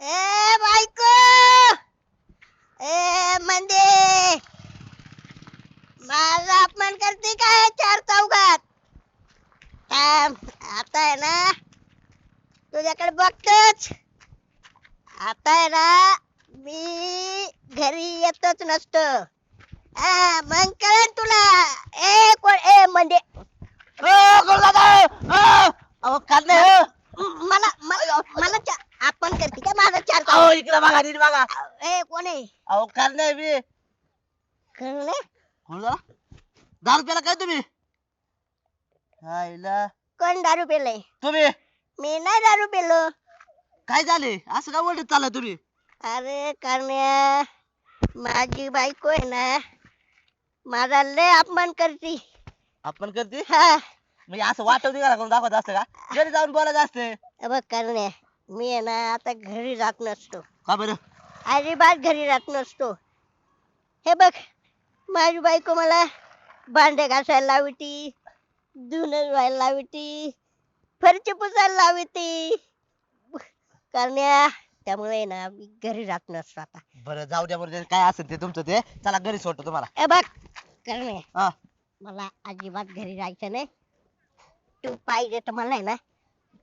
ए बायको! ए मंदे! माझा अपमान करते काय चार चौघात? थांब, आता आहे ना तुझ्याकडे बघतोच. आता आहे ना मी घरी येतच नसतो. हा, मग कळन तुला. ए कोण ए म्हणजे अहो हो. मला मला मला चा- आपण करते काय माझा चार अहो इकडे बघा नीट बघा. ए कोण आहे? अहो नाही मी. कळलं कोण दहा रुपयाला काय तुम्ही? कोण दारू पेलय तुम्ही? मी नाही दारू पेलो काय झाले? असं का बोलत चालला तुम्ही? अरे करण्या माझी बायको आहे ना माझा लय अपमान करते. आपण करते? हा. म्हणजे असं वाटव निघाला करून दाखवत असतं का? घरी जाऊन बोलायचं असते. बघ करण्या मी आहे ना आता घरी जात नसतो. का बरं? अजिबात घरी राहत नसतो. हे बघ माझी बायको मला भांडे घासायला लावती धुणं धुवायला लावती फरची पुसायला लावती. करण्या त्यामुळे ना मी घरी राहत नसतो आता. बरं जाऊ द्या बरं काय असेल ते तुमचं ते. चला घरी सोडतो तुम्हाला. हे बघ करण्या हा. मला अजिबात घरी जायचं नाही. तू पाहिजे तर मला आहे ना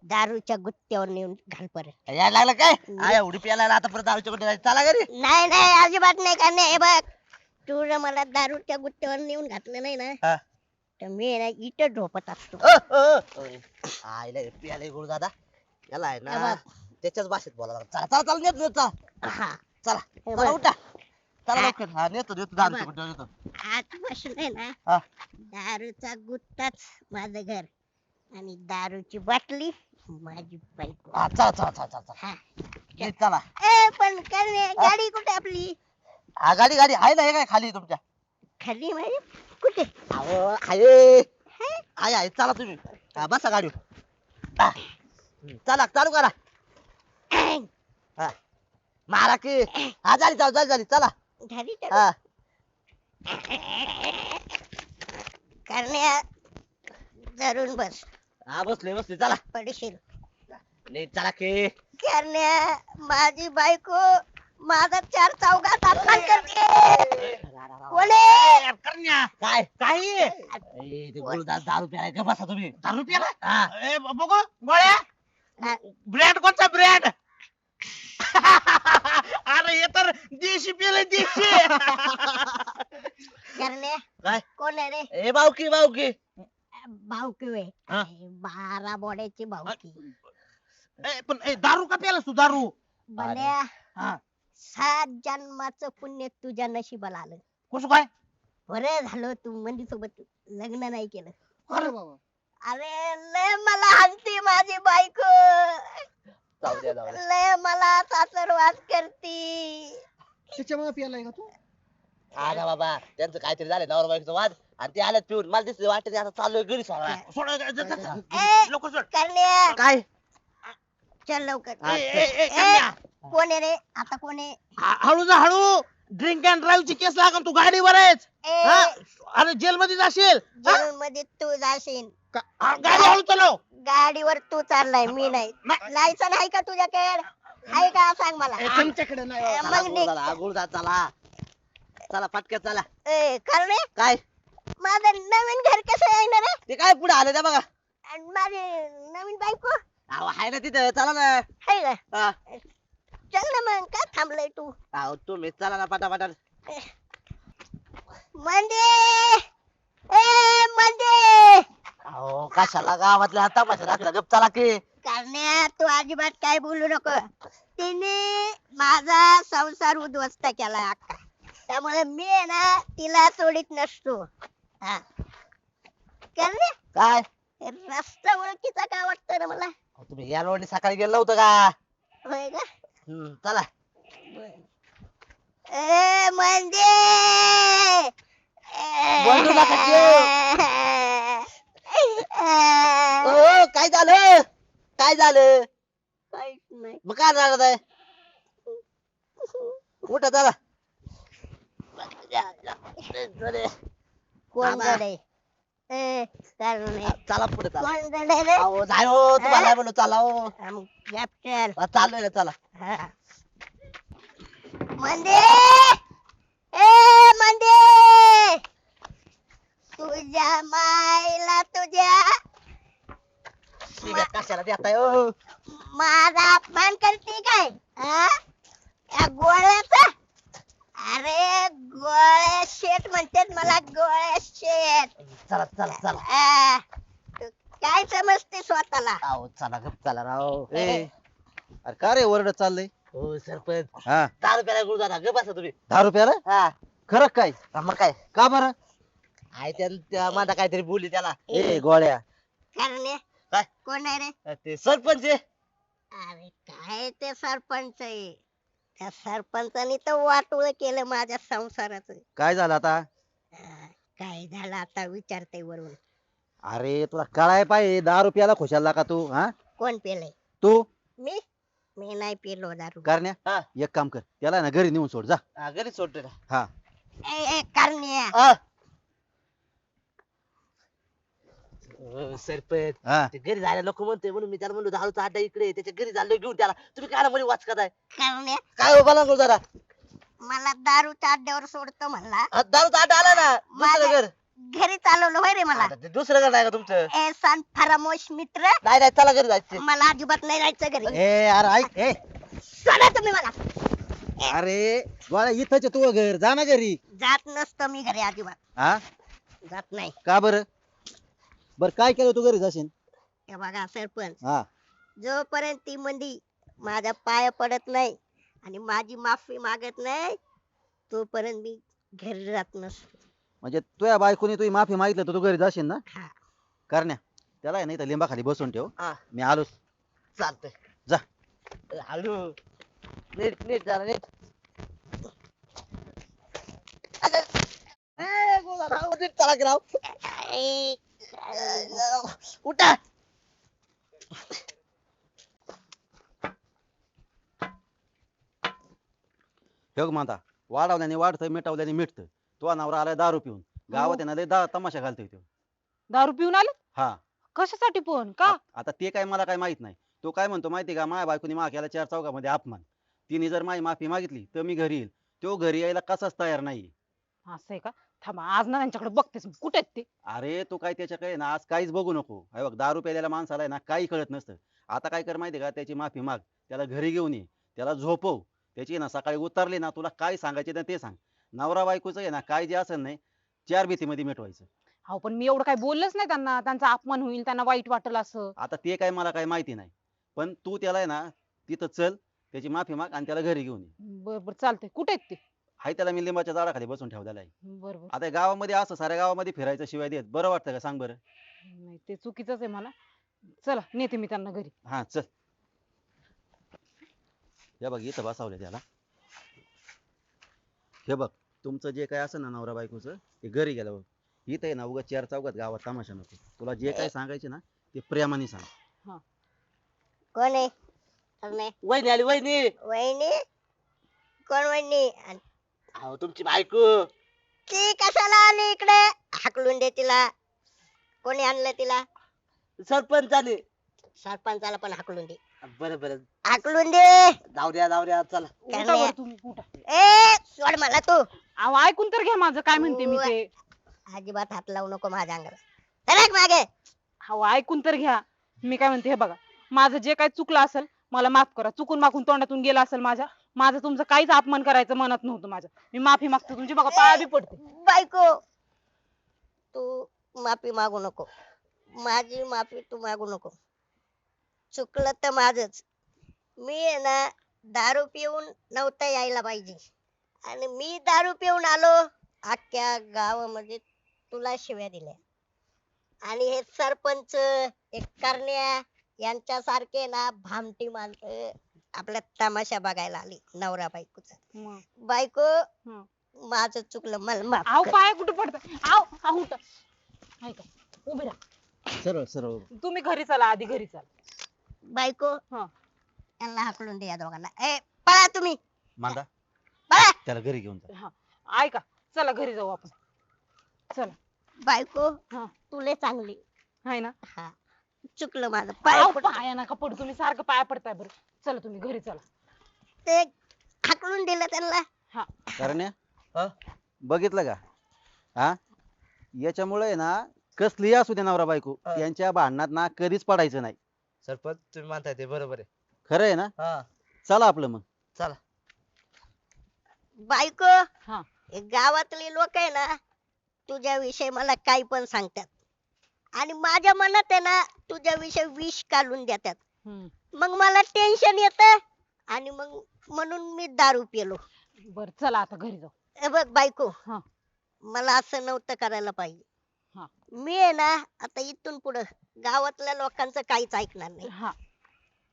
दारूच्या गुत्त्यावर नेऊन घाल परत. यायला लागलं काय? आया उडी प्यायला आता परत दारूच्या जायचं चला घरी. नाही नाही अजिबात नाही का? नाही हे बघ. तू जर मला दारूच्या गुत्त्यावर नेऊन घातलं नाही ना हा. तर मी आहे ना इथं झोपत असतो. अ, अ, अ. आईला प्यायला गुरु दादा. याला आहे हे ना. त्याच्याच भाषेत बोला चला चला चला नेतो नेतो, चला. हा. चला हे चला बघ. उठा. चला हा. लवकर. हा नेतो नेतो दारूच्या बघ. कुठे नेतो. आजपासून आहे ना हा. दारूचा गुत्ताच माझं घर. आणि दारूची बाटली माझी बायको. हा चला चला चला चला चला. हा. ये, चला. ए पण करणे गाडी कुठे आपली? हा गाडी गाडी. आहे ना हे काय खाली तुमच्या? खाली म्हणजे कुठे? अहो आहे. आहे आहे. चला तुम्ही. हा, बसा गाडी चला चालू करा. हा. मारा की. हा झाली चालू झाली झाली. चला. घरी हा. करण्या धरून बस. हा बसले बसले चला. पडशील. चला की. करण्या माझी बायको माझा चार चौघात अपमान करते. कोणे? काय काय ए, ते गुरुदास दारू प्यायला का बसा तुम्ही. दारू प्याला हा. ए बघू गोळ्या. ब्रँड कोणता ब्रँड? अरे हे तर देशी पेले देशी. करण्या काय? कोण आहे रे? ए बावकी बावकी. भाऊकी वे हा? बारा बोड्याची भाऊकी. ए, पण ए, दारू का प्यालास तू? दारू. बन्या हा. सात जन्माचं पुण्य तुझ्या नशिबाला आलं. कसं काय? बरं झालं तू मंदी सोबत लग्न नाही केलं. अरे बाबा. अरे लय मला हनती माझी बायको. जाऊ द्या जाऊ द्या. लय मला सासरवास करती. त्याच्यामुळे प्यालाय का तू? हा ना बाबा त्यांचं काहीतरी झालं नवरा बायकोचं वाद. आणि ते आल्यात पिऊन. मला दिसले वाटत आता चालू घरी सोडा सोड ए, जा, जा, जा. ए! लवकर सोड. करण्या. काय? चल लवकर. ए, ए, ए, ए, कन्या. कोण आहे रे? आता कोण आहे? हा- हळू जा हळू. ड्रिंक अँड ड्राईव्ह ची केस लागन तू गाडीवर आहेस. ए, हा? अरे जेल मध्ये जाशील? हा? जेलमध्ये तू जाशील. का- हा, गाडी हळू चालव. गाडीवर तू चाललाय मी नाही. नाही. लायसन आहे का तुझ्याकडे? आहे का? सांग मला. तुमच्याकडे ए, चला, मग निघ. गुरुदादा, हा, गुरुदादा, चला चला पटक्यात चला. ए, करणे काय? माझं नवीन घर कसं आहे ना रे? ते काय पुढे आले त्या बघा. आणि माझी नवीन बायको? अहो आहे ना तिथं. चला ना. आहे का? हा. चल ना मग काय थांबलंय तू? अहो तुम्ही चला ना पटापटा. मंदे! ए मंदे! अहो कशाला गावातल्या तमाशा दाखला गप चला की? करण्या तू अजिबात काय बोलू नको. तिने माझा संसार उद्ध्वस्त केलाय अक्का त्यामुळे मी आहे ना तिला सोडित नसतो. हा. काय? रस्ता ओळखीचा का वाटतं ना मला? अहो, तुम्ही या रोडने सकाळी गेलं नव्हतं का? होय का? हम्म, चला. ए मंदे बोलू नका ओ काय झालं? काय झालं? नाही. मग काय झालं आहे उठा चला कोण ए करणे चला पुढे चला. कोण जडे रे. अहो नाही हो तुम्हाला नाही बोलू चला हो. आम- चल हा, चाललोय ना चला. हा. मंदे! ए मंदे! तुझ्या मायला तुझ्या कशाला देताय हो? माझा अपमान करते काय? हा? या गोळ्याचा? अरे गोळ्या शेट म्हणतात मला गोळ्या शेट. चला चला चला. आ, तू काय समजते स्वतःला? अहो चला गप चला राव. ए अरे. का रे ओरडत चाललंय? हो सरपंच. हा. दहा रुपयाला गुरु दादा गप बसा तुम्ही. दहा रुपयाला? हा. खरं काय? हा, मग काय? का बरं? आहे त्या- त्या माझा काहीतरी बोलली त्याला. ए गोळ्या. कारण काय? कोण आहे रे? ते सरपंच आहे. अरे काय ते सरपंच आहे? त्या सरपंचानी तर वाटोळ केलं माझ्या संसाराचं. काय झालं आता? काय झालं आता विचारते वरून. अरे तुला कळाय पाहिजे. दहा रुपयाला खुशाल का तू हा? कोण पेलय? तू? मी? मी नाही पेलो दारू करण्या हा. एक काम कर. त्याला ना घरी नेऊन सोड जा. हा, घरी सोडतो ना हा. ए ए करण्या. हा. हो, सरपंच. हा. ते घरी जायला नको म्हणतोय म्हणून मी त्याला म्हणलो दारूचा अड्डा इकडे आहे. त्याच्या घरी झालो घेऊन त्याला. तुम्ही काय मध्ये वाच करताय करण्या काय हो बोला दादा मला दारूच्या अड्ड्यावर सोडतो म्हणला. दारूचा अड्डा आला ना दुसरं माझ्या- घर. घरी चालवलं होय रे मला. आता ते दुसरं घर नाही का तुमचं? ए सान फरामोश मित्र. नाही नाही चला घरी जायचं. मला अजिबात नाही जायचं घरी. ए अरे ऐक ए. सोडा तुम्ही मला. अरे गोळ्या इथंच तू घर. जा ना घरी. जात नसतो मी घरी अजिबात. हा? जात नाही. का बरं? बर काय केलं तू घरी जाशील? हे बघा सरपंच. हा. जोपर्यंत ती मंदी माझ्या पाया पडत नाही आणि माझी माफी मागत नाही तोपर्यंत मी घरी जात नसतो. म्हणजे तुझ्या बायकोनी तुझी माफी मागितलं तर तू घरी जाशील ना? हा. करण्या त्याला आहे नाही तर लिंबाखाली बसून ठेव. हा. मी आलोच. चालतंय. जा. हॅलो नीट नीट जरा नीट. ए, गोळा राव, नीट चला की राव. ए, उठा. हे माता वाढवल्याने वाढतं मिटवल्याने मिटतं. तो नवरा आलाय दारू पिऊन. गावात आहे ना लय दा तमाशा घालतोय तो. दारू पिऊन आले? हा. कशासाठी पण का? आता ते काय मला काय माहीत नाही. तो काय म्हणतो माहिती का? माझ्या बायकोनी मा केला चार चौकामध्ये अपमान. तिने जर माझी माफी मागितली तर मी घरी येईल. तो घरी यायला कसाच तयार नाही असं आहे का? थांबा आज ना त्यांच्याकडे बघतेस. कुठे आहेत ते? अरे तू काय त्याच्याकडे ना आज काहीच बघू नको. हे बघ दारू प्यायलेल्या माणसाला आहे ना काही कळत नसतं. आता काय कर माहिती का त्याची माफी माग त्याला घरी घेऊन ये त्याला झोपव. त्याची ना सकाळी उतरली ना तुला काय सांगायचे ना ते सांग. नवरा बायकोचं आहे ना काय जे असेल नाही चार भीतीमध्ये मिटवायचं. हो पण मी एवढं काही बोललंच नाही त्यांना. त्यांचा अपमान होईल त्यांना वाईट वाटेल असं. आता ते काय मला काय माहिती नाही. पण तू त्याला आहे ना तिथं चल त्याची माफी माग आणि त्याला घरी घेऊन ये. बर बर चालतंय. कुठे आहेत ते? हाय त्याला मी लिंबाच्या झाडाखाली बसून ठेवलेला आहे. बर बर आता गावामध्ये असं साऱ्या गावामध्ये फिरायचं शिवाय देत. बरं वाटतं का? सांग बरं. नाही ते चुकीचंच आहे मला चला नेते मी त्यांना घरी. हा चल. हे बघ इथं बसावलं त्याला. हे बघ तुमचं जे काय असेल ना नवरा बायकोचं ते घरी गेलं बघ. इथं आहे ना उगा चार चौकात गावात तमाशा नको. तुला जे काय सांगायचे ना ते प्रेमाने सांग. कोण आहे? वहिनी आली वहिनी. वहिनी? कोण वहिनी? आणि अहो तुमची बायको. ती कशाला आली इकडे? हाकलून दे तिला. कोणी आणलं तिला? सरपंचाने. सरपंचाला पण हाकलून दे. बरं बरं. हाकलून दे. जाऊ द्या जाऊ द्या चला. उठा करण्या. बरं तुम्ही उठा. ए सोड मला तू. अहो ऐकून तर घ्या माझं काय म्हणते मी ते. अजिबात हात लावू नको माझ्या अंगाला. सरक मागे. अहो ऐकून तर घ्या. मी काय म्हणते हे बघा. माझं जे काही चुकलं असेल मला माफ करा. चुकून माकून तोंडातून गेलं असेल माझ्या माझं तुमचं काहीच अपमान करायचं मनात नव्हतं माझं. मी माफी मागते तुमची बघा पाया बी पडते. बायको तू माफी मागू नको. माझी माफी तू मागू नको. चुकलं तर माझच. मी आहे ना दारू पिऊन नव्हतं यायला पाहिजे. आणि मी दारू पिऊन आलो अख्ख्या गावामध्ये तुला शिव्या दिल्या. आणि हे सरपंच एक करण्या यांच्यासारखे ना भामटी माणसं आपल्या तमाशा बघायला आली नवरा बायकोचा. मग. बायको हं. माझं चुकलं मला माफ अहो कर. पाया कुठे पडत? आव आहो उठा. ऐका उभे राहा. सरळ सरळ तुम्ही घरी चला आधी घरी चला. बायको हं. यांना हाकलून दे या दोघांना. ए पळा तुम्ही. मांदा पळा. त्याला घरी घेऊन जा. हा. ऐका चला घरी जाऊ आपण. चला. बायको हा. तुले चांगली. हाय ना? हा. चुकलं माझं. पाय अहो, पाया नका पडू. तुम्ही सारखं पाया पडताय बरं. चला तुम्ही घरी चला. ते हाकलून दिलं त्यांना. करण्या हा? बघितलं का? हा? याच्यामुळे आहे ना कसली असू दे नवरा बायको हा. यांच्या भांडणात ना कधीच पडायचं नाही. सरपंच तुम्ही म्हणताय ते बरोबर आहे. खरं आहे ना? हा. चला आपलं मग. चला. बायको हा. हे गावातले लोक आहे ना तुझ्या विषयी मला काही पण सांगतात. आणि माझ्या मनात आहे ना तुझ्या विषयी विष काढून देतात. मग मला टेन्शन येत आणि मग म्हणून मी दारू पिलो. बर चला आता घरी जाऊ. बघ बायको हा. मला असं नव्हतं करायला पाहिजे. हा. मी आहे ना आता इथून पुढं गावातल्या लोकांचं काहीच ऐकणार नाही. हा.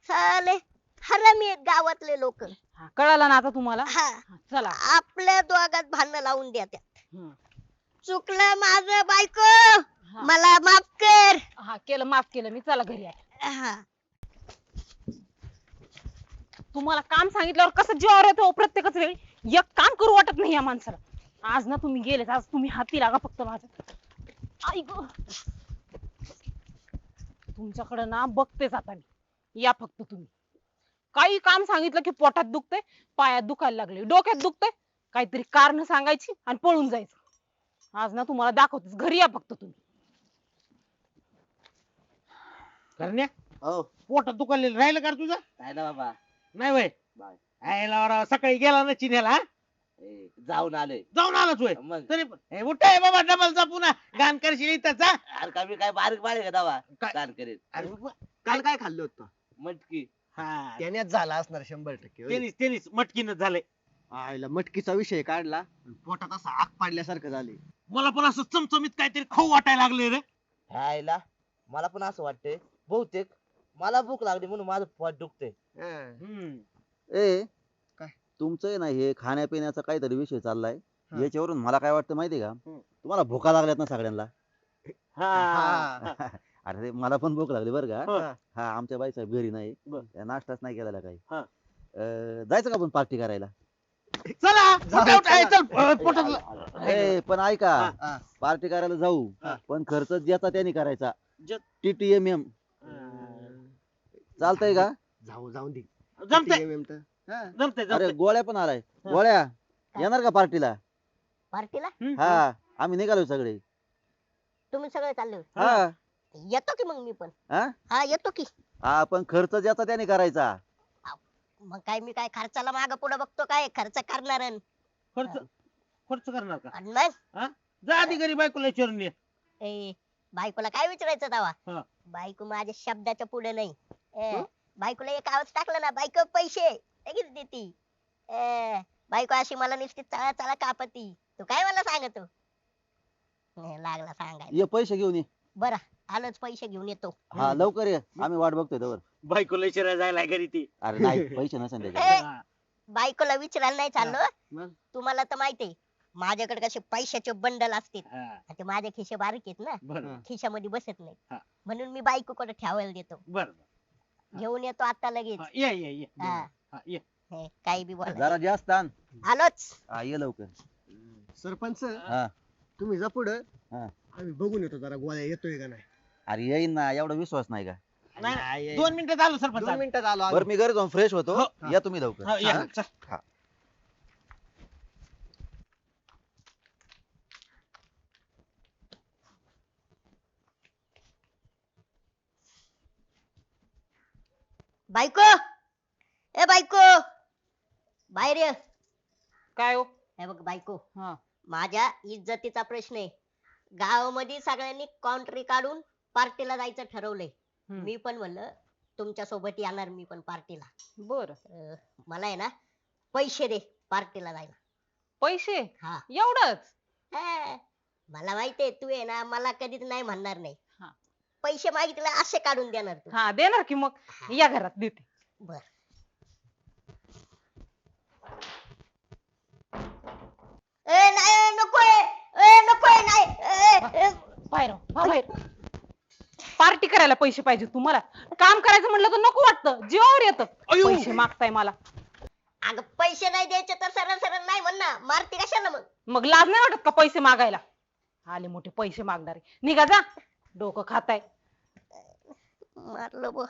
चाले हरामी आहेत गावातले लोक. हा कळालं ना आता तुम्हाला? हा. हा, चला. आपल्या दोघात भांडण लावून देतात. हम्म. चुकलं माझं बायको! हा. मला माफ कर. हा केलं माफ केलं मी चला घरी आहे. हा. तुम्हाला काम सांगितल्यावर कसं जीवावर येतो हो प्रत्येकच वेळी? एक काम करू वाटत नाही या माणसाला. आज ना तुम्ही गेलेच आज तुम्ही हाती लागा फक्त माझ्या ऐक तुमच्याकडे ना बघतेच आता मी या फक्त तुम्ही. काही काम सांगितलं की पोटात दुखतंय पायात दुखायला लागले डोक्यात दुखतंय काहीतरी कारण सांगायची आणि पळून जायचं. आज ना तुम्हाला दाखवतेच घरी या फक्त तुम्ही. करण्या? हो. पोटात दुखायला राहिलं का रे तुझं? काय ना बाबा. नाही वय. नाही. आयला वरा, सकाळी गेला ना चिन्ह्याला हा? ए, जाऊन आलोय. जाऊन आलाच वय. मग. तरी पण ए, उठ बाबा डबलचा पुन्हा. गाण करशील हा? अरे का मी काय बारीक बारीक आहे दावा. काय? कान करेल अरे बाबा, काल काय खाल्लं होतं? मटकी. हा. त्यानेच झाला असणार शंभर टक्के होय. टेनिस टेनिस मटकीनच झालंय. आईला मटकीचा विषय काढला आणि पोटात असं आग पाडल्यासारखं झाले मला पण असं चमचमीत काहीतरी खाऊ वाटायला लागले रे. ह्याला मला पण असं वाटतंय बहुतेक मला भूक लागली म्हणून माझं पोट दुखतंय हम्म. ए काय? तुमचं आहे ना हे खाण्यापिण्याचा काहीतरी विषय चाललाय हा. याच्यावरून मला काय वाटतं माहितीये का हम्म. तुम्हाला भुका लागल्यात ना सगळ्यांना हा अरे मला पण भूक लागली बरं का हो. हा आमच्या बाईसाहेब घरी नाही बर. त्या नाश्ताच नाही केलेला काही हा. अं, जायचं का आपण पार्टी करायला चला पोटात ए पण ऐका हा. पार्टी करायला जाऊ हा. पण खर्च ज्याचा त्याने करायचा ज- टीटीएमएम चालतंय का? जाऊ जाऊन दे. जमतंय. हा. जमतंय अरे जमतंय. गोळ्या पण आलाय. गोळ्या येणार का पार्टीला? पार्टीला. हा आम्ही निघालो सगळे. तुम्ही सगळे चालले. हा. येतो की मग मी पण. हा? हा येतो की. हा पण खर्च ज्याचा त्याने करायचा. मग काय मी काय खर्चाला माग पुढे बघतो काय? खर्च करणार खर्च खर्च करणार का? मग? जा आधी घरी बायकोला विचारून ये. ए बायकोला काय विचारायचं हा. तवा बायको माझ्या शब्दाच्या पुढे नाही. ए? बायकोला एक आवाज टाकला ना बायको पैसे. लगेच देती. ए, बायको अशी मला नुसती चळा चळा कापती. तू काय मला सांगतो? लागला सांगायला. ये पैसे घेऊन ये. बरं आलोच पैसे घेऊन येतो. हा लवकर ये. आम्ही वाट बघतोय तवर. बायकोला विचारायला जायला घरी ती. अरे नाही पैसे नसेल त्याच्याकडे. बायकोला विचारायला नाही चाललो मग? तुम्हाला तर माहितीये माझ्याकडे कसे पैशाचे बंडल असतील हा, आणि ते माझे खिशे बारीक आहेत ना बरं. खिशामध्ये बसत नाही. म्हणून मी बायकोकडे ठेवायला देतो. बरं हा. घेऊन येतो आता लगेच. ये ये ये हा. हा, ये. हे, काही बी बोला जरा जास्त आण. आलोच. हा ये लवकर. सरपंच हा. तुम्ही जा पुढं. हा. आम्ही बघून येतो जरा गोळ्या येतोय का नाही. अरे येईन ना. एवढा विश्वास नाही का? नाही. दोन मिनिटं झालं सरपंच दोन मिनिटात आलो आम्ही. बरं मी घरी जाऊन फ्रेश होतो. हो. या तुम्ही लवकर. हा, ये? चल. हा. बायको! ए बायको! बाहेर ये. काय हो? हे बघ बायको. हा. माझ्या इज्जतीचा प्रश्न आहे. गावामध्ये सगळ्यांनी कॉन्ट्री काढून पार्टीला जायचं ठरवलंय. मी पण म्हणलं तुमच्यासोबत येणार मी पण पार्टीला बर. मला आहे ना पैसे दे पार्टीला जायला. पैसे? हा. एवढंच? हा. मला माहितीये तू आहे ना मला कधीच नाही म्हणणार नाही. पैसे मागितले असे काढून देणार तू. हा देणार की मग? या घरात देते. बर. ए नाही नकोय ए नकोय नाही ए, ए, बाहेर हो, बाहेर. पार्टी करायला पैसे पाहिजे तुम्हाला. काम करायचं म्हणलं तर नको वाटतं. जीवावर येतं. अयो. पैसे मागताय मला. अगं पैसे नाही द्यायचे तर सरळ सरळ नाही म्हण ना मारती कशाला मग? मग लाज नाही वाटत का पैसे मागायला? आले मोठे पैसे मागणारे. निघा जा. डोकं खाताय? मारलं बो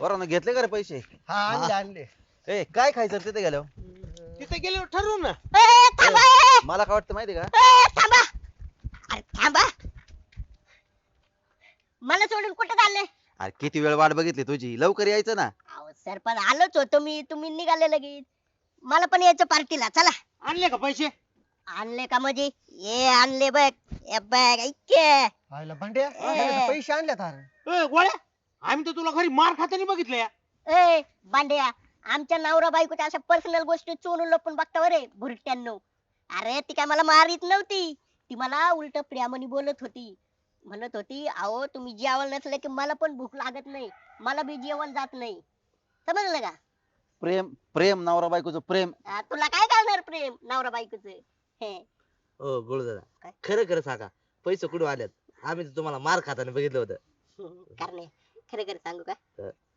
बरोबर घेतले का रे पैसे? हा आणले आणले. ए काय खायचं तिथे गेल्यावर? तिथे गेलो ठरवू ना. ए, थांबा ए, मला काय वाटतं माहिती का? ए, थांबा. अरे थांबा. मला सोडून कुठे चालले? अरे किती वेळ वाट बघितली तुझी? लवकर यायचं ना. अहो सरपंच आलोच होतो मी. तुम्ही निघाले लगेच. मला पण यायचं पार्टीला. चला. आणले का पैसे? आणले का म्हणजे ये आणले बघ ए बघ ऐक आयला भांड्या भांड्याला पैसे आणले थार ए गोळ्या आम्ही तर तुला घरी मार खाताना बघितलं या ए बांड्या आमच्या नवरा बायकोच्या अशा पर्सनल गोष्टी चोरून लपून बघता बरे भुरट्यांनो. अरे ती काय मला मारित नव्हती. ती मला उलट प्रियामणी बोलत होती. म्हणत होती अहो तुम्ही जेवण नसलं की मला पण भूक लागत नाही. मला बी जेवण जात नाही. समजलं का? प्रेम प्रेम नवरा बायकोचं प्रेम. आ, तुला काय करणार प्रेम नवरा बायकोच? हे हो गुरुदादा काय? खरं खरं सांगा. पैसे कुठून आल्यात आम्ही तर तुम्हाला मार खाताना बघितलं होतं. करणे खरं खरं सांगू का.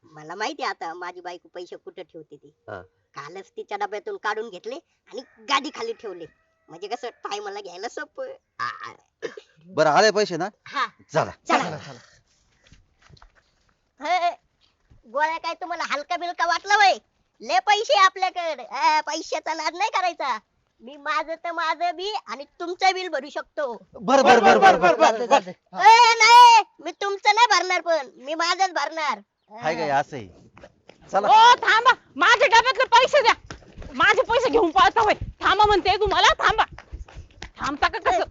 मला माहिती आता माझी बायको पैसे कुठे ठेवते ती. हा. कालच तिच्या डब्यातून काढून घेतले आणि गाडी खाली ठेवले. म्हणजे कसं टायमाला घ्यायला सोपं. बरं आले पैसे ना? हा. चला. चला. हे, गोळ्या काय तुम्हाला हलका बिलका वाटला वय? ले पैसे आपल्याकडे. पैशाचा नाद नाही करायचा. मी माझं तर माझं बी आणि तुमचं बिल भरू शकतो. बर बर बर बर बर. चालतंय, चालतंय. ए, नाही मी तुमचं नाही भरणार पण. मी माझंच भरणार. हाय काय असं आहे. चला. ओ थांबा. माझ्या डब्यातले पैसे द्या. माझे पैसे घेऊन पळता होय. थांबा म्हणते तुम्हाला थांबा. थांबता का कसं?